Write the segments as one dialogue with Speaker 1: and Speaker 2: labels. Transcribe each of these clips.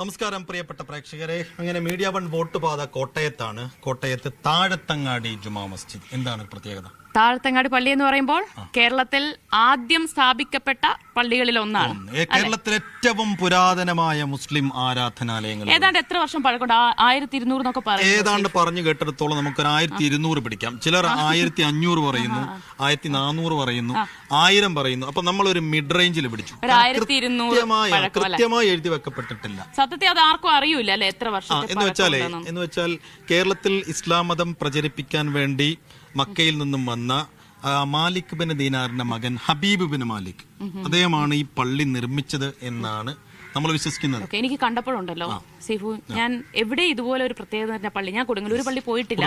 Speaker 1: നമസ്കാരം പ്രിയപ്പെട്ട പ്രേക്ഷകരെ. അങ്ങനെ മീഡിയ വൺ വോട്ട് പാത കോട്ടയത്താണ്. കോട്ടയത്ത് താഴത്തങ്ങാടി ജുമാ മസ്ജിദ്. എന്താണ് പ്രത്യേകത?
Speaker 2: താഴത്തങ്ങാടി പള്ളി എന്ന് പറയുമ്പോൾ കേരളത്തിൽ ആദ്യം സ്ഥാപിക്കപ്പെട്ട പള്ളികളിൽ ഒന്നാണ്
Speaker 1: കേരളത്തിലെ ഏറ്റവും പുരാതനമായ മുസ്ലിം ആരാധനാലയങ്ങൾ
Speaker 2: ഏതാണ്ട് എത്ര വർഷം പഴക്കൊണ്ട് ആയിരത്തി ഇരുന്നൂറ് എന്നൊക്കെ പറയും
Speaker 1: ഏതാണ്ട് പറഞ്ഞു കേട്ടിടത്തോളം നമുക്ക് ആയിരത്തി ഇരുന്നൂറ് പിടിക്കാം. ചിലർ ആയിരത്തി അഞ്ഞൂറ് പറയുന്നു ആയിരത്തി നാനൂറ് പറയുന്നു ആയിരം പറയുന്നു. അപ്പൊ നമ്മൾ ഒരു മിഡ് റേഞ്ചിൽ പിടിച്ചു.
Speaker 2: ഒരു
Speaker 1: കൃത്യമായ എഴുതി വെക്കപ്പെട്ടിട്ടില്ല.
Speaker 2: സത്യത്തിൽ അത് ആർക്കും അറിയൂല അല്ലെ എത്ര വർഷം
Speaker 1: എന്ന് വെച്ചാലേ എന്ന് വെച്ചാൽ കേരളത്തിൽ ഇസ്ലാം മതം പ്രചരിപ്പിക്കാൻ വേണ്ടി മക്കയിൽ നിന്നും വന്ന മാലിക് ബിൻ ദീനാറിന്റെ മകൻ ഹബീബ് ബിൻ മാലിക്. അദ്ദേഹമാണ് ഈ പള്ളി നിർമ്മിച്ചത് എന്നാണ് നമ്മൾ വിശ്വസിക്കുന്നത്.
Speaker 2: എനിക്ക് കണ്ടപ്പോഴുണ്ടല്ലോ. സിഫു ഞാൻ എവിടെ ഇതുപോലെ ഒരു പ്രത്യേകത പള്ളി ഞാൻ കൊടുങ്ങല്ലൂർ പള്ളി പോയിട്ടില്ല.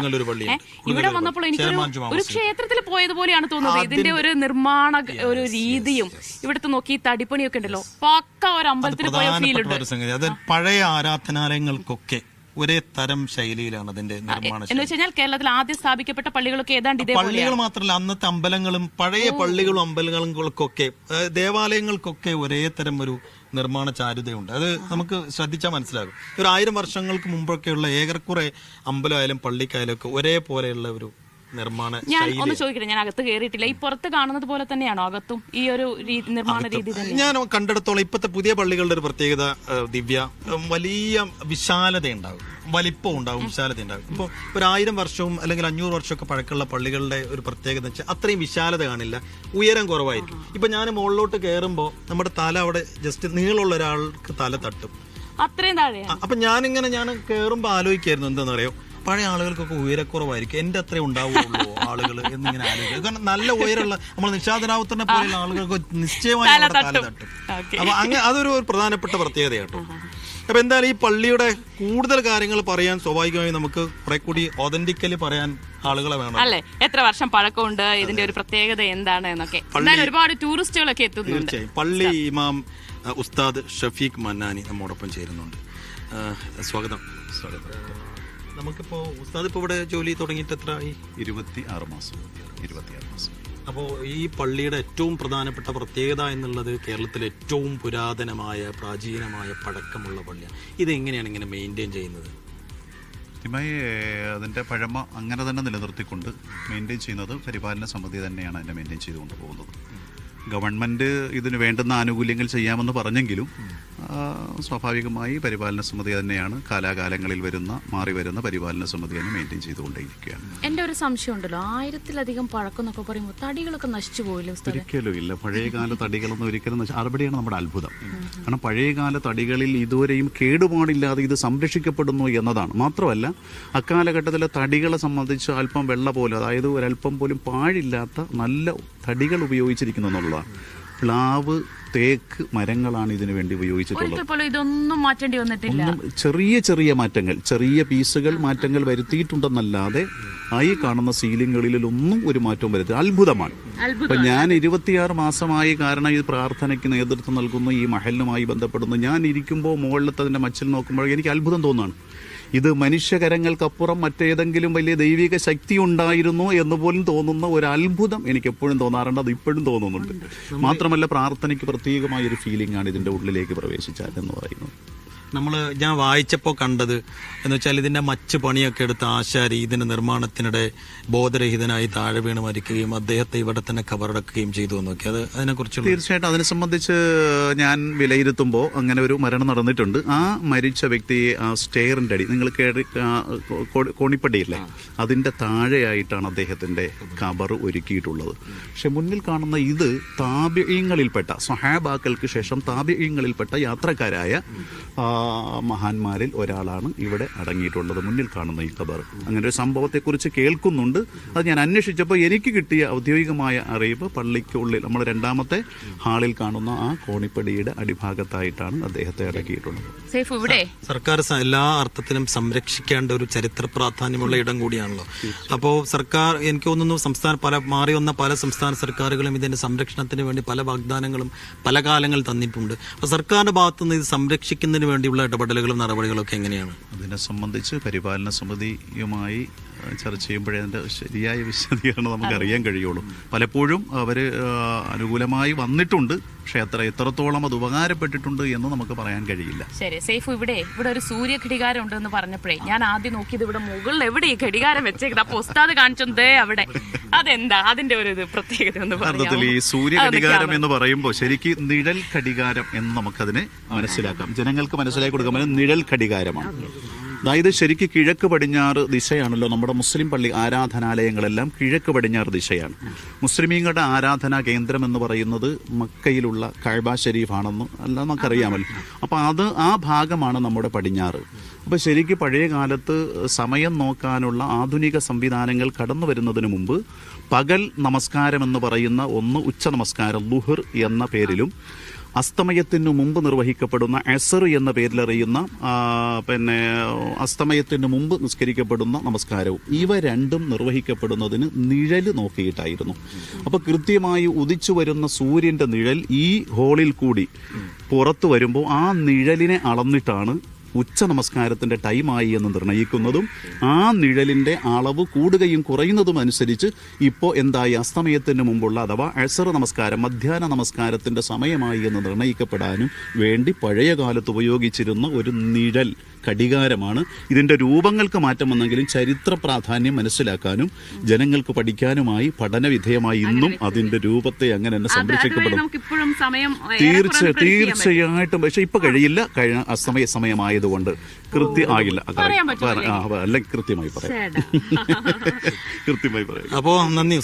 Speaker 2: ഇവിടെ വന്നപ്പോൾ
Speaker 1: ജുമാ
Speaker 2: ഒരു ക്ഷേത്രത്തിൽ പോയതുപോലെയാണ് തോന്നുന്നത്. ഇതിന്റെ ഒരു നിർമ്മാണ ഒരു രീതിയും ഇവിടുത്തെ നോക്കി തടിപ്പണിയൊക്കെ ഉണ്ടല്ലോ. പക്ക ഒരു അമ്പലത്തിൽ പോയ ഫീൽ ഉണ്ട്.
Speaker 1: പഴയ ആരാധനാലയങ്ങൾക്കൊക്കെ ഒരേ തരം ശൈലിയിലാണ് അതിന്റെ നിർമ്മാണം
Speaker 2: എന്ന് വെച്ച് കഴിഞ്ഞാൽ കേരളത്തിൽ ആദ്യം സ്ഥാപിക്കപ്പെട്ട പള്ളികളൊക്കെ ഏതാണ്ട് ഇതേ
Speaker 1: പള്ളികൾ മാത്രമല്ല അന്നത്തെ അമ്പലങ്ങളും പഴയ പള്ളികളും അമ്പലങ്ങൾക്കൊക്കെ ദേവാലയങ്ങൾക്കൊക്കെ ഒരേ തരം ഒരു നിർമ്മാണ ചാരുതയുണ്ട്. അത് നമുക്ക് ശ്രദ്ധിച്ചാൽ മനസ്സിലാകും. ഒരു ആയിരം വർഷങ്ങൾക്ക് മുമ്പൊക്കെയുള്ള ഏകർക്കുറെ അമ്പലമായാലും പള്ളിക്കായാലും ഒക്കെ ഒരേപോലെയുള്ള ഒരു നിർമ്മാണ
Speaker 2: ഞാൻ ഒന്ന് ചോദിക്കട്ടെ ഞാൻ അകത്ത് കയറിയിട്ടില്ല ഈ പുറത്ത് കാണുന്നത് പോലെ തന്നെയാണോ അകത്തും ഈ ഒരു നിർമ്മാണ രീതി
Speaker 1: ഞാൻ കണ്ടെടുത്തോളം ഇപ്പോഴത്തെ പുതിയ പള്ളികളുടെ ഒരു പ്രത്യേകത ദിവ്യ വലിയ വിശാലത ഉണ്ടാകും വലിപ്പം ഉണ്ടാകും വിശാലത ഉണ്ടാകും ഇപ്പോൾ ഒരു ആയിരം വർഷവും അല്ലെങ്കിൽ അഞ്ഞൂറ് വർഷമൊക്കെ പഴക്കമുള്ള പള്ളികളുടെ ഒരു പ്രത്യേകത വെച്ചാൽ അത്രയും വിശാലത കാണില്ല. ഉയരം കുറവായിരിക്കും. ഇപ്പൊ ഞാൻ മുകളിലോട്ട് കയറുമ്പോൾ നമ്മുടെ തല അവിടെ ജസ്റ്റ് നീളമുള്ള ഒരാൾക്ക് തല തട്ടും.
Speaker 2: അത്രയും
Speaker 1: താഴെ അപ്പൊ ഞാനിങ്ങനെ ഞാൻ കയറുമ്പോൾ ആലോചിക്കായിരുന്നു എന്താണെന്ന് അറിയോ പഴയ ആളുകൾക്കൊക്കെ ഉയരക്കുറവായിരിക്കും. എന്റെ അത്രേ ഉണ്ടാവുള്ളൂ ആളുകൾ എന്നിങ്ങനെ ആലോചിക്കും. കാരണം നല്ല ഉയരമുള്ള നമ്മൾ നിഷാദരാവത്തിനെ പോലെയുള്ള ആളുകൾക്ക് നിശ്ചയമായി
Speaker 2: തല തട്ടും.
Speaker 1: അപ്പൊ അങ്ങനെ അതൊരു പ്രധാനപ്പെട്ട പ്രത്യേകതയാട്ടോ. അപ്പൊ എന്തായാലും ഈ പള്ളിയുടെ കൂടുതൽ കാര്യങ്ങൾ പറയാൻ സ്വാഭാവികമായി നമുക്ക് കുറെ കൂടി ഒതന്റിക്കലി പറയാൻ ആളുകളെ വേണം.
Speaker 2: അല്ലെ? എത്ര വർഷം പഴക്കമുണ്ട്? ഇതിന്റെ ഒരു പ്രത്യേകത എന്താണ് എന്നൊക്കെ. ഒരുപാട് ടൂറിസ്റ്റുകളൊക്കെ എത്തുന്നുണ്ട്.
Speaker 1: തീർച്ചയായും. പള്ളി ഇമാം ഉസ്താദ് ഷഫീഖ് മന്നാനി നമ്മോടൊപ്പം ചേരുന്നുണ്ട്. സ്വാഗതം. സ്വാഗതം. നമുക്കിപ്പോ ഉസ്താദ് ഇപ്പോൾ ഇവിടെ ജോലി തുടങ്ങിയിട്ട് എത്ര ആയി?
Speaker 3: ഇരുപത്തി ആറ് മാസം ഇരുപത്തിയാറ് മാസം.
Speaker 1: അപ്പോൾ ഈ പള്ളിയുടെ ഏറ്റവും പ്രധാനപ്പെട്ട പ്രത്യേകത എന്നുള്ളത് കേരളത്തിലെ ഏറ്റവും പുരാതനമായ പ്രാചീനമായ പഴക്കമുള്ള പള്ളിയാണ്. ഇതെങ്ങനെയാണ് ഇങ്ങനെ മെയിന്റെയിൻ ചെയ്യുന്നത്?
Speaker 3: കൃത്യമായി അതിന്റെ പഴമ അങ്ങനെ തന്നെ നിലനിർത്തിക്കൊണ്ട് മെയിന്റെയിൻ ചെയ്യുന്നത് പരിപാലന സമിതി തന്നെയാണ് അതിനെ മെയിന്റെയിൻ ചെയ്തുകൊണ്ട് പോകുന്നത്. ഗവൺമെന്റ് ഇതിന് വേണ്ടുന്ന ആനുകൂല്യങ്ങൾ ചെയ്യാമെന്ന് പറഞ്ഞെങ്കിലും സ്വാഭാവികമായി പരിപാലന സമിതി തന്നെയാണ് കാലാകാലങ്ങളിൽ വരുന്ന മാറി വരുന്ന പരിപാലന സമിതി തന്നെ മെയിന്റെയിൻ ചെയ്തുകൊണ്ടേയിരിക്കുകയാണ്.
Speaker 2: എന്റെ ഒരു സംശയം ഉണ്ടല്ലോ. ആയിരത്തിലധികം പഴക്കം എന്നൊക്കെ പറയുമ്പോൾ തടികളൊക്കെ നശിച്ചു പോയില്ലേ ഉസ്താദെ?
Speaker 3: ഒരിക്കലും ഇല്ല. പഴയകാല തടികളൊന്നും ഒരിക്കലും നശി- അവിടെയാണ് നമ്മുടെ അത്ഭുതം. കാരണം പഴയകാല തടികളിൽ ഇതുവരെയും കേടുപാടില്ലാതെ ഇത് സംരക്ഷിക്കപ്പെടുന്നു എന്നതാണ്. മാത്രമല്ല അക്കാലഘട്ടത്തിലെ തടികളെ സംബന്ധിച്ച് അല്പം വെള്ള പോലും അതായത് ഒരല്പം പോലും പാഴില്ലാത്ത നല്ല തടികൾ ഉപയോഗിച്ചിരിക്കുന്നു എന്നുള്ളതാണ് പ്ലാവ് തേക്ക് മരങ്ങളാണ് ഇതിനു വേണ്ടി ഉപയോഗിച്ചിട്ടുള്ളത്.
Speaker 2: ഇതൊന്നും മാറ്റേണ്ടി വന്നിട്ടില്ല.
Speaker 3: ചെറിയ ചെറിയ മാറ്റങ്ങൾ ചെറിയ പീസുകൾ മാറ്റങ്ങൾ വരുത്തിയിട്ടുണ്ടെന്നല്ലാതെ ആയി കാണുന്ന സീലിങ്ങുകളിലൊന്നും ഒരു മാറ്റവും വരുത്തി അത്ഭുതമാണ്. അപ്പൊ ഞാൻ ഇരുപത്തിയാറ് മാസമായി കാരണം ഈ പ്രാർത്ഥനയ്ക്ക് നേതൃത്വം നൽകുന്നു ഈ മഹലിനുമായി ബന്ധപ്പെടുന്നു. ഞാൻ ഇരിക്കുമ്പോൾ മുകളിലത്തെ അതിന്റെ മച്ചിൽ നോക്കുമ്പോൾ എനിക്ക് അത്ഭുതം തോന്നാണ് ഇത് മനുഷ്യകരങ്ങൾക്കപ്പുറം മറ്റേതെങ്കിലും വലിയ ദൈവിക ശക്തി ഉണ്ടായിരുന്നു എന്ന് പോലും തോന്നുന്ന ഒരു അത്ഭുതം എനിക്ക് എപ്പോഴും തോന്നാറുണ്ട്. അത് ഇപ്പോഴും തോന്നുന്നുണ്ട്. മാത്രമല്ല പ്രാർത്ഥനയ്ക്ക് പ്രത്യേകമായ ഒരു ഫീലിംഗ് ആണ് ഇതിന്റെ ഉള്ളിലേക്ക് പ്രവേശിച്ചാൽ എന്ന് പറയുന്നത്.
Speaker 1: നമ്മൾ ഞാൻ വായിച്ചപ്പോൾ കണ്ടത് എന്ന് വെച്ചാൽ ഇതിന്റെ മച്ച് പണിയൊക്കെ എടുത്ത ആശാരി ഇതിന്റെ നിർമ്മാണത്തിനിടെ ബോധരഹിതനായി താഴെ വീണ് മരിക്കുകയും അദ്ദേഹത്തെ ഇവിടെ തന്നെ കബറടക്കുകയും ചെയ്തു എന്നൊക്കെ അത് അതിനെക്കുറിച്ച്
Speaker 3: തീർച്ചയായിട്ടും അതിനെ സംബന്ധിച്ച് ഞാൻ വിലയിരുത്തുമ്പോൾ അങ്ങനെ ഒരു മരണം നടന്നിട്ടുണ്ട്. ആ മരിച്ച വ്യക്തിയെ ആ സ്റ്റെയറിന്റെ അടി നിങ്ങൾ കേറി കോണിപ്പടിയില്ലേ? അതിന്റെ താഴെയായിട്ടാണ് അദ്ദേഹത്തിന്റെ കബർ ഒരുക്കിയിട്ടുള്ളത്. പക്ഷെ മുന്നിൽ കാണുന്ന ഇത് താപ്യങ്ങളിൽപ്പെട്ട സ്വഹാബാക്കൾക്ക് ശേഷം താപ്യങ്ങളിൽപ്പെട്ട യാത്രക്കാരായ മഹാന്മാരിൽ ഒരാളാണ് ഇവിടെ അടങ്ങിയിട്ടുള്ളത് മുന്നിൽ കാണുന്ന ഈ കബർ അങ്ങനെ ഒരു സംഭവത്തെക്കുറിച്ച് കേൾക്കുന്നുണ്ട്. അത് ഞാൻ അന്വേഷിച്ചപ്പോൾ എനിക്ക് കിട്ടിയ ഔദ്യോഗികമായ അറിയിപ്പ് പള്ളിക്കുള്ളിൽ നമ്മൾ രണ്ടാമത്തെ ഹാളിൽ കാണുന്ന ആ കോണിപ്പടിയുടെ അടിഭാഗത്തായിട്ടാണ് അദ്ദേഹത്തെ അടക്കിയിട്ടുള്ളത്.
Speaker 2: സേഫ് ഇവിടെ?
Speaker 1: സർക്കാർ എല്ലാ അർത്ഥത്തിലും സംരക്ഷിക്കേണ്ട ഒരു ചരിത്ര പ്രാധാന്യമുള്ള ഇടം കൂടിയാണല്ലോ. അപ്പോൾ സർക്കാർ എനിക്ക് തോന്നുന്നു സംസ്ഥാന പല മാറി വന്ന പല സംസ്ഥാന സർക്കാരുകളും ഇതിന്റെ സംരക്ഷണത്തിന് വേണ്ടി പല വാഗ്ദാനങ്ങളും പല കാലങ്ങൾ തന്നിട്ടുണ്ട്. അപ്പോൾ സർക്കാരിന്റെ ഭാഗത്തുനിന്ന് ഇത് സംരക്ഷിക്കുന്നതിന് വേണ്ടിയുള്ള ഇടപെടലുകളും നടപടികളും ഒക്കെ എങ്ങനെയാണ്?
Speaker 3: അതിനെ സംബന്ധിച്ച് പരിപാലന സമിതിയുമായി ചർച്ച ചെയ്യുമ്പോഴേ അതിന്റെ ശരിയായ വിശദീകരണം നമുക്ക് അറിയാൻ കഴിയുള്ളൂ. പലപ്പോഴും അവർ അനുകൂലമായി വന്നിട്ടുണ്ട്. പക്ഷേ അത്ര എത്രത്തോളം അത് ഉപകാരപ്പെട്ടിട്ടുണ്ട് എന്ന് നമുക്ക് പറയാൻ കഴിയില്ല.
Speaker 2: ശരി സേഫ് ഇവിടെ ഇവിടെ ഒരു സൂര്യ ഘടികാരം ഉണ്ടെന്ന് പറഞ്ഞപ്പോഴേ ഞാൻ ആദ്യം നോക്കിയത് ഇവിടെ മുകളിൽ എവിടെ ഈ ഘടികാരം വെച്ചേക്കുന്നത്? അപ്പൊ ഉസ്താദ് കാണിച്ചതേ അവിടെ. അതെന്താ? അതിന്റെ ഒരു പ്രത്യേകത എന്ന്
Speaker 3: യഥാർത്ഥത്തിൽ ഈ സൂര്യ ഘടികാരം എന്ന് പറയുമ്പോൾ ശരിക്ക് നിഴൽ ഘടികാരം എന്ന് നമുക്കതിനെ മനസ്സിലാക്കാം. ജനങ്ങൾക്ക് മനസ്സിലാക്കി കൊടുക്കാൻ നിഴൽ ഘടികാരമാണ് അതായത് ശരിക്ക് കിഴക്ക് പടിഞ്ഞാറ് ദിശയാണല്ലോ. നമ്മുടെ മുസ്ലിം പള്ളി ആരാധനാലയങ്ങളെല്ലാം കിഴക്ക് പടിഞ്ഞാറ് ദിശയാണ്. മുസ്ലിമീങ്ങളുടെ ആരാധനാ കേന്ദ്രം എന്ന് പറയുന്നത് മക്കയിലുള്ള കഴബ ഷെരീഫാണെന്ന് അല്ല നമുക്കറിയാമല്ലോ. അപ്പോൾ അത് ആ ഭാഗമാണ് നമ്മുടെ പടിഞ്ഞാറ്. അപ്പോൾ ശരിക്ക് പഴയ കാലത്ത് സമയം നോക്കാനുള്ള ആധുനിക സംവിധാനങ്ങൾ കടന്നു വരുന്നതിന് മുമ്പ് പകൽ നമസ്കാരം എന്ന് പറയുന്ന ഒന്ന് ഉച്ച നമസ്കാരം ലുഹർ എന്ന പേരിലും അസ്തമയത്തിനു മുമ്പ് നിർവഹിക്കപ്പെടുന്ന എസർ എന്ന പേരിലറിയുന്ന പിന്നെ അസ്തമയത്തിന് മുമ്പ് നിസ്കരിക്കപ്പെടുന്ന നമസ്കാരവും ഇവ രണ്ടും നിർവഹിക്കപ്പെടുന്നതിന് നിഴൽ നോക്കിയിട്ടായിരുന്നു. അപ്പോൾ കൃത്യമായി ഉദിച്ചു വരുന്ന സൂര്യന്റെ നിഴൽ ഈ ഹോളിൽ കൂടി പുറത്തു വരുമ്പോൾ ആ നിഴലിനെ അളന്നിട്ടാണ് ഉച്ച നമസ്കാരത്തിന്റെ ടൈമായി എന്ന് നിർണയിക്കുന്നതും ആ നിഴലിന്റെ അളവ് കൂടുകയും കുറയുന്നതും അനുസരിച്ച് ഇപ്പോൾ എന്തായി? അസ്തമയത്തിന് മുമ്പുള്ള അഥവാ അഴ്സർ നമസ്കാരം മധ്യാഹ്ന നമസ്കാരത്തിന്റെ സമയമായി എന്ന് നിർണയിക്കപ്പെടാനും വേണ്ടി പഴയ കാലത്ത് ഉപയോഗിച്ചിരുന്ന ഒരു നിഴൽ ഘടികാരമാണ്. ഇതിന്റെ രൂപങ്ങൾക്ക് മാറ്റം വന്നെങ്കിലും ചരിത്ര പ്രാധാന്യം മനസ്സിലാക്കാനും ജനങ്ങൾക്ക് പഠിക്കാനുമായി പഠനവിധേയമായി ഇന്നും അതിന്റെ രൂപത്തെ അങ്ങനെ തന്നെ സംരക്ഷിക്കപ്പെടും. തീർച്ച. തീർച്ചയായിട്ടും. പക്ഷേ ഇപ്പൊ കഴിയില്ല. കഴിഞ്ഞ അസമയ സമയമായതുകൊണ്ട് കൃത്യം ആകില്ല അല്ലെങ്കിൽ കൃത്യമായി പറയാം. കൃത്യമായി പറയാം.
Speaker 1: അപ്പോ നന്ദി